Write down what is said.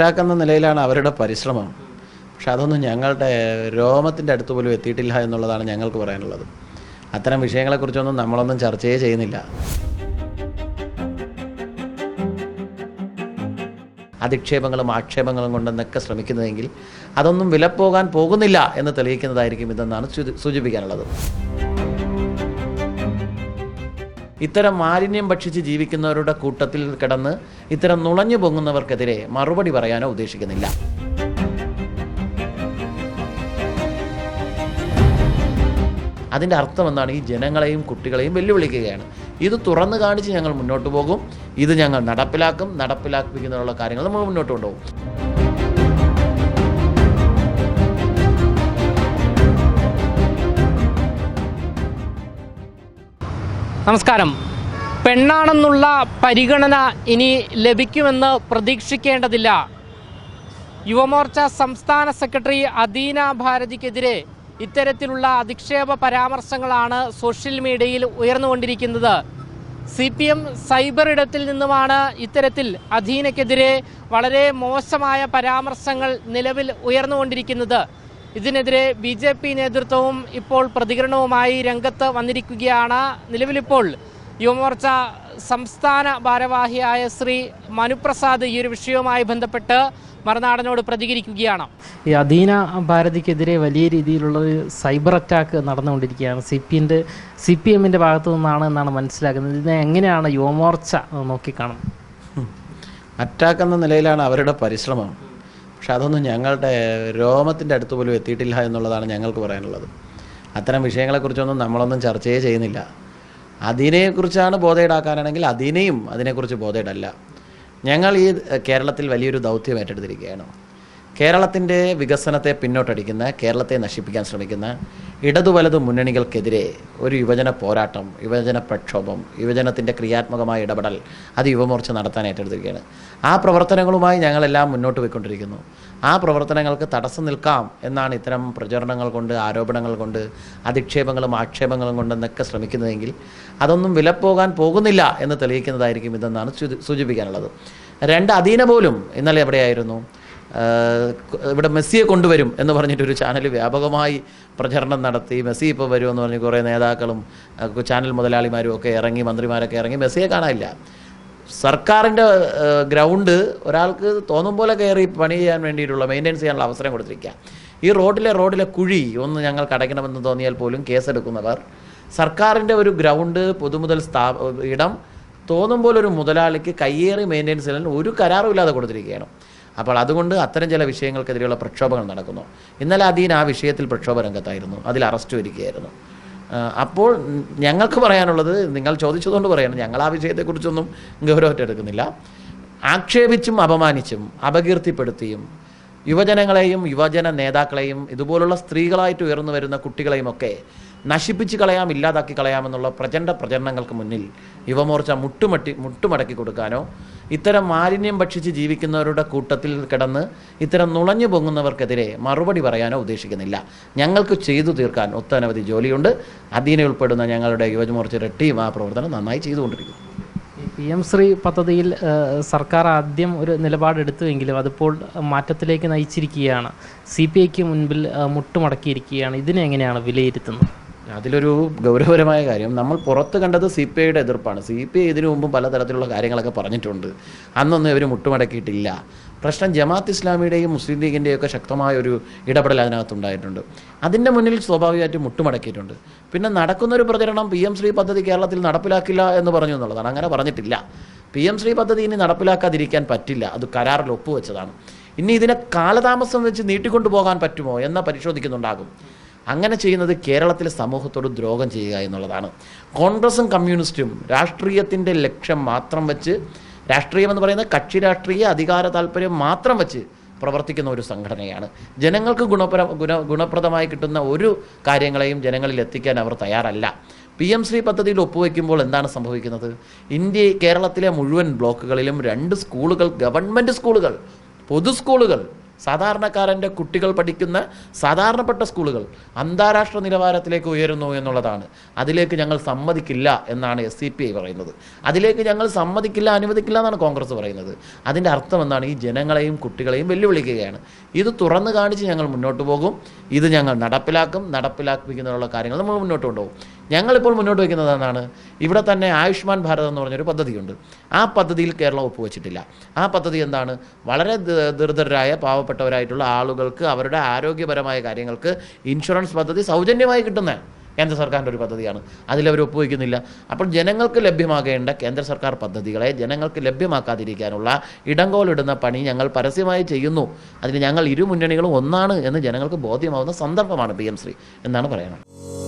Attack നിലയിലാണ് അവരുടെ പരിശ്രമം. പക്ഷെ അതൊന്നും ഞങ്ങളുടെ രോമത്തിന്റെ അടുത്ത് പോലും എത്തിയിട്ടില്ല എന്നുള്ളതാണ് ഞങ്ങൾക്ക് പറയാനുള്ളത്. അത്തരം വിഷയങ്ങളെക്കുറിച്ചൊന്നും നമ്മളൊന്നും ചർച്ചയേ ചെയ്യുന്നില്ല. അധിക്ഷേപങ്ങളും ആക്ഷേപങ്ങളും കൊണ്ടെന്നൊക്കെ ശ്രമിക്കുന്നതെങ്കിൽ അതൊന്നും വിലപ്പോകാൻ പോകുന്നില്ല എന്ന് തെളിയിക്കുന്നതായിരിക്കും ഇതെന്നാണ് സൂചി- സൂചിപ്പിക്കാനുള്ളത്. ഇത്തരം മാലിന്യം ഭക്ഷിച്ച് ജീവിക്കുന്നവരുടെ കൂട്ടത്തിൽ കിടന്ന് ഇത്തരം നുളഞ്ഞു പൊങ്ങുന്നവർക്കെതിരെ മറുപടി പറയാനോ ഉദ്ദേശിക്കുന്നില്ല. അതിന്റെ അർത്ഥം എന്താണ്? ഈ ജനങ്ങളെയും കുട്ടികളെയും വെല്ലുവിളിക്കുകയാണ്. ഇത് തുറന്നു കാണിച്ച് ഞങ്ങൾ മുന്നോട്ട് പോകും. ഇത് ഞങ്ങൾ നടപ്പിലാക്കും. നടപ്പിലാക്കിപ്പിക്കുന്നതിനുള്ള കാര്യങ്ങൾ നമ്മൾ മുന്നോട്ട് കൊണ്ടുപോകും. നമസ്കാരം. പെണ്ണാണെന്നുള്ള പരിഗണന ഇനി ലഭിക്കുമെന്ന് പ്രതീക്ഷിക്കേണ്ടതില്ല. യുവമോർച്ച സംസ്ഥാന സെക്രട്ടറി അദീന ഭാരതിക്കെതിരെ ഇത്തരത്തിലുള്ള അധിക്ഷേപ പരാമർശങ്ങളാണ് സോഷ്യൽ മീഡിയയിൽ ഉയർന്നുകൊണ്ടിരിക്കുന്നത്. സി പി എം സൈബർ ഇടത്തിൽ നിന്നുമാണ് ഇത്തരത്തിൽ അധീനയ്ക്കെതിരെ വളരെ മോശമായ പരാമർശങ്ങൾ നിലവിൽ ഉയർന്നുകൊണ്ടിരിക്കുന്നത്. ഇതിനെതിരെ ബി ജെ പി നേതൃത്വവും ഇപ്പോൾ പ്രതികരണവുമായി രംഗത്ത് വന്നിരിക്കുകയാണ്. നിലവിലിപ്പോൾ യുവമോർച്ച സംസ്ഥാന ഭാരവാഹിയായ ശ്രീ മനുപ്രസാദ് ഈ ഒരു വിഷയവുമായി ബന്ധപ്പെട്ട് മറുനാടനോട് പ്രതികരിക്കുകയാണ്. ഈ അധീന ഭാരതിക്കെതിരെ വലിയ രീതിയിലുള്ള ഒരു സൈബർ അറ്റാക്ക് നടന്നുകൊണ്ടിരിക്കുകയാണ്. സി പി എന്റെ സി പി എമ്മിന്റെ ഭാഗത്തു നിന്നാണ് എന്നാണ് മനസ്സിലാക്കുന്നത് ഇതിനെ എങ്ങനെയാണ് യുവമോർച്ച നോക്കിക്കാണുന്നത്? അറ്റാക്ക് എന്ന നിലയിലാണ് അവരുടെ പരിശ്രമം. പക്ഷെ അതൊന്നും ഞങ്ങളുടെ രോമത്തിന്റെ അടുത്ത് പോലും എത്തിയിട്ടില്ല എന്നുള്ളതാണ് ഞങ്ങൾക്ക് പറയാനുള്ളത്. അത്തരം വിഷയങ്ങളെക്കുറിച്ചൊന്നും നമ്മളൊന്നും ചർച്ചയേ ചെയ്യുന്നില്ല. അതിനെക്കുറിച്ചാണ് ബോധേടാക്കാനാണെങ്കിൽ അതിനെയും അതിനെക്കുറിച്ച് ബോധേടല്ല. ഞങ്ങൾ ഈ കേരളത്തിൽ വലിയൊരു ദൗത്യം ഏറ്റെടുത്തിരിക്കുകയാണ്. കേരളത്തിന്റെ വികസനത്തെ പിന്നോട്ടടിക്കുന്ന കേരളത്തെ നശിപ്പിക്കാൻ ശ്രമിക്കുന്ന ഇടതു വലതു മുന്നണികൾക്കെതിരെ ഒരു യുവജന പോരാട്ടം യുവജന പ്രക്ഷോഭം യുവജനത്തിന്റെ ക്രിയാത്മകമായ ഇടപെടൽ അത് യുവമോർച്ച നടത്താൻ ഏറ്റെടുത്തിരിക്കുകയാണ്. ആ പ്രവർത്തനങ്ങളുമായി ഞങ്ങളെല്ലാം മുന്നോട്ട് പോയിക്കൊണ്ടിരിക്കുന്നു. ആ പ്രവർത്തനങ്ങൾക്ക് തടസ്സം നിൽക്കാം എന്നാണ് ഇത്തരം പ്രചരണങ്ങൾ കൊണ്ട് ആരോപണങ്ങൾ കൊണ്ട് അധിക്ഷേപങ്ങളും ആക്ഷേപങ്ങളും കൊണ്ടെന്നൊക്കെ ശ്രമിക്കുന്നതെങ്കിൽ അതൊന്നും വിലപ്പോകാൻ പോകുന്നില്ല എന്ന് തെളിയിക്കുന്നതായിരിക്കും ഇതെന്നാണ് സൂചിപ്പിക്കാനുള്ളത്. രണ്ട് അധീന പോലും ഇന്നലെ എവിടെയായിരുന്നു? ഇവിടെ മെസ്സിയെ കൊണ്ടുവരും എന്ന് പറഞ്ഞിട്ടൊരു ചാനൽ വ്യാപകമായി പ്രചരണം നടത്തി. മെസ്സി ഇപ്പോൾ വരുമെന്ന് പറഞ്ഞ് കുറേ നേതാക്കളും ചാനൽ മുതലാളിമാരും ഒക്കെ ഇറങ്ങി മന്ത്രിമാരൊക്കെ ഇറങ്ങി മെസ്സിയെ കാണാനില്ല. സർക്കാരിന്റെ ഗ്രൗണ്ട് ഒരാൾക്ക് തോന്നും പോലെ കയറി പണി ചെയ്യാൻ വേണ്ടിയിട്ടുള്ള മെയിന്റെനൻസ് ചെയ്യാനുള്ള അവസരം കൊടുത്തിരിക്കുക. ഈ റോഡിലെ റോഡിലെ കുഴി ഒന്ന് ഞങ്ങൾ അടയ്ക്കണമെന്ന് തോന്നിയാൽ പോലും കേസെടുക്കുന്നവർ സർക്കാരിന്റെ ഒരു ഗ്രൗണ്ട് പൊതുമുതൽ സ്ഥാ ഇടം തോന്നും പോലെ ഒരു മുതലാളിക്ക് കയ്യേറി മെയിന്റെനൻസ് ചെയ്യാൻ ഒരു കരാറും ഇല്ലാതെ കൊടുത്തിരിക്കുകയാണ്. അപ്പോൾ അതുകൊണ്ട് അത്തരം ചില വിഷയങ്ങൾക്കെതിരെയുള്ള പ്രക്ഷോഭങ്ങൾ നടക്കുന്നു. ഇന്നലെ അധീൻ ആ വിഷയത്തിൽ പ്രക്ഷോഭ രംഗത്തായിരുന്നു അതിൽ അറസ്റ്റ് വരികയായിരുന്നു. അപ്പോൾ ഞങ്ങൾക്ക് പറയാനുള്ളത് നിങ്ങൾ ചോദിച്ചതുകൊണ്ട് പറയണം ഞങ്ങൾ ആ വിഷയത്തെക്കുറിച്ചൊന്നും ഗൗരവത്തെടുക്കുന്നില്ല ആക്ഷേപിച്ചും അപമാനിച്ചും അപകീർത്തിപ്പെടുത്തിയും യുവജനങ്ങളെയും യുവജന നേതാക്കളെയും ഇതുപോലുള്ള സ്ത്രീകളായിട്ട് ഉയർന്നു വരുന്ന കുട്ടികളെയും ഒക്കെ നശിപ്പിച്ച് കളയാം ഇല്ലാതാക്കി കളയാമെന്നുള്ള പ്രചണ്ഡ പ്രചരണങ്ങൾക്ക് മുന്നിൽ യുവമോർച്ച മുട്ടുമട്ടി മുട്ടുമടക്കി കൊടുക്കാനോ ഇത്തരം മാലിന്യം ഭക്ഷിച്ച് ജീവിക്കുന്നവരുടെ കൂട്ടത്തിൽ കിടന്ന് ഇത്തരം നുളഞ്ഞു പൊങ്ങുന്നവർക്കെതിരെ മറുപടി പറയാനോ ഉദ്ദേശിക്കുന്നില്ല. ഞങ്ങൾക്ക് ചെയ്തു തീർക്കാൻ ഒത്തനവധി ജോലിയുണ്ട്. അതിനെ ഉൾപ്പെടുന്ന ഞങ്ങളുടെ യുവജമോർച്ചയുടെ ടീം ആ പ്രവർത്തനം നന്നായി ചെയ്തുകൊണ്ടിരിക്കുന്നു. പി എം ശ്രീ പദ്ധതിയിൽ സർക്കാർ ആദ്യം ഒരു നിലപാടെടുത്തുവെങ്കിലും അതിപ്പോൾ മാറ്റത്തിലേക്ക് നയിച്ചിരിക്കുകയാണ്. സി പി ഐക്ക് മുൻപിൽ മുട്ടുമടക്കിയിരിക്കുകയാണ്. ഇതിനെ എങ്ങനെയാണ് വിലയിരുത്തുന്നത്? അതിലൊരു ഗൗരവപരമായ കാര്യം നമ്മൾ പുറത്ത് കണ്ടത് സി പി ഐയുടെ എതിർപ്പാണ്. സി പി ഐ ഇതിനു മുമ്പും പലതരത്തിലുള്ള കാര്യങ്ങളൊക്കെ പറഞ്ഞിട്ടുണ്ട്. അന്നൊന്നും ഇവർ മുട്ടുമടക്കിയിട്ടില്ല. പ്രശ്നം ജമാഅത്ത് ഇസ്ലാമിയുടെയും മുസ്ലിം ലീഗിന്റെയും ഒക്കെ ശക്തമായ ഒരു ഇടപെടൽ അതിനകത്തുണ്ടായിട്ടുണ്ട്. അതിന്റെ മുന്നിൽ സ്വാഭാവികമായിട്ടും മുട്ടുമടക്കിയിട്ടുണ്ട്. പിന്നെ നടക്കുന്നൊരു പ്രചരണം പി എം ശ്രീ പദ്ധതി കേരളത്തിൽ നടപ്പിലാക്കില്ല എന്ന് പറഞ്ഞു എന്നുള്ളതാണ്. അങ്ങനെ പറഞ്ഞിട്ടില്ല. പി എം ശ്രീ പദ്ധതി ഇനി നടപ്പിലാക്കാതിരിക്കാൻ പറ്റില്ല. അത് കരാറിൽ ഒപ്പുവെച്ചതാണ്. ഇനി ഇതിനെ കാലതാമസം വെച്ച് നീട്ടിക്കൊണ്ടു പോകാൻ പറ്റുമോ എന്ന് പരിശോധിക്കുന്നുണ്ടാകും. അങ്ങനെ ചെയ്യുന്നത് കേരളത്തിലെ സമൂഹത്തോട് ദ്രോഹം ചെയ്യുക എന്നുള്ളതാണ്. കോൺഗ്രസും കമ്മ്യൂണിസ്റ്റും രാഷ്ട്രീയത്തിന്റെ ലക്ഷ്യം മാത്രം വെച്ച് രാഷ്ട്രീയം എന്ന് പറയുന്നത് കക്ഷി രാഷ്ട്രീയ അധികാര താല്പര്യം മാത്രം വെച്ച് പ്രവർത്തിക്കുന്ന ഒരു സംഘടനയാണ്. ജനങ്ങൾക്ക് ഗുണപര ഗുണ ഗുണപ്രദമായി കിട്ടുന്ന ഒരു കാര്യങ്ങളെയും ജനങ്ങളിൽ എത്തിക്കാൻ അവർ തയ്യാറല്ല. പി എം ശ്രീ പദ്ധതിയിൽ ഒപ്പുവെക്കുമ്പോൾ എന്താണ് സംഭവിക്കുന്നത്? ഇന്ത്യ കേരളത്തിലെ മുഴുവൻ ബ്ലോക്കുകളിലും രണ്ട് സ്കൂളുകൾ ഗവൺമെന്റ് സ്കൂളുകൾ പൊതു സ്കൂളുകൾ സാധാരണക്കാരന്റെ കുട്ടികൾ പഠിക്കുന്ന സാധാരണപ്പെട്ട സ്കൂളുകൾ അന്താരാഷ്ട്ര നിലവാരത്തിലേക്ക് ഉയരുന്നു എന്നുള്ളതാണ്. അതിലേക്ക് ഞങ്ങൾ സമ്മതിക്കില്ല എന്നാണ് എസ് സി പി ഐ പറയുന്നത്. അതിലേക്ക് ഞങ്ങൾ സമ്മതിക്കില്ല അനുവദിക്കില്ല എന്നാണ് കോൺഗ്രസ് പറയുന്നത്. അതിന്റെ അർത്ഥം എന്താണ്? ഈ ജനങ്ങളെയും കുട്ടികളെയും വെല്ലുവിളിക്കുകയാണ്. ഇത് തുറന്നു കാണിച്ച് ഞങ്ങൾ മുന്നോട്ട് പോകും. ഇത് ഞങ്ങൾ നടപ്പിലാക്കും. നടപ്പിലാക്കിക്കുന്നതിനുള്ള കാര്യങ്ങൾ നമ്മൾ മുന്നോട്ട് കൊണ്ടുപോകും. ഞങ്ങളിപ്പോൾ മുന്നോട്ട് വയ്ക്കുന്നത് എന്താണ് ഇവിടെ തന്നെ ആയുഷ്മാൻ ഭാരത് എന്ന് പറഞ്ഞൊരു പദ്ധതിയുണ്ട്. ആ പദ്ധതിയിൽ കേരളം ഒപ്പുവെച്ചിട്ടില്ല. ആ പദ്ധതി എന്താണ്? വളരെ ദുരിതരായ പാവപ്പെട്ടവരായിട്ടുള്ള ആളുകൾക്ക് അവരുടെ ആരോഗ്യപരമായ കാര്യങ്ങൾക്ക് ഇൻഷുറൻസ് പദ്ധതി സൗജന്യമായി കിട്ടുന്ന കേന്ദ്ര സർക്കാരിന്റെ ഒരു പദ്ധതിയാണ്. അതിലവർ ഒപ്പുവയ്ക്കുന്നില്ല അപ്പോൾ ജനങ്ങൾക്ക് ലഭ്യമാകേണ്ട കേന്ദ്ര സർക്കാർ പദ്ധതികളെ ജനങ്ങൾക്ക് ലഭ്യമാക്കാതിരിക്കാനുള്ള ഇടങ്കോലിടുന്ന പണി ഞങ്ങൾ പരസ്യമായി ചെയ്യുന്നു. അതിന് ഞങ്ങൾ ഇരു മുന്നണികളും ഒന്നാണ് എന്ന് ജനങ്ങൾക്ക് ബോധ്യമാവുന്ന സന്ദർഭമാണ് പി എം ശ്രീ എന്നാണ് പറയുന്നത്